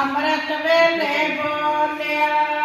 ਅੰਮ੍ਰਿਤ ਵੇਲੇ ਬੋਲਿਆ।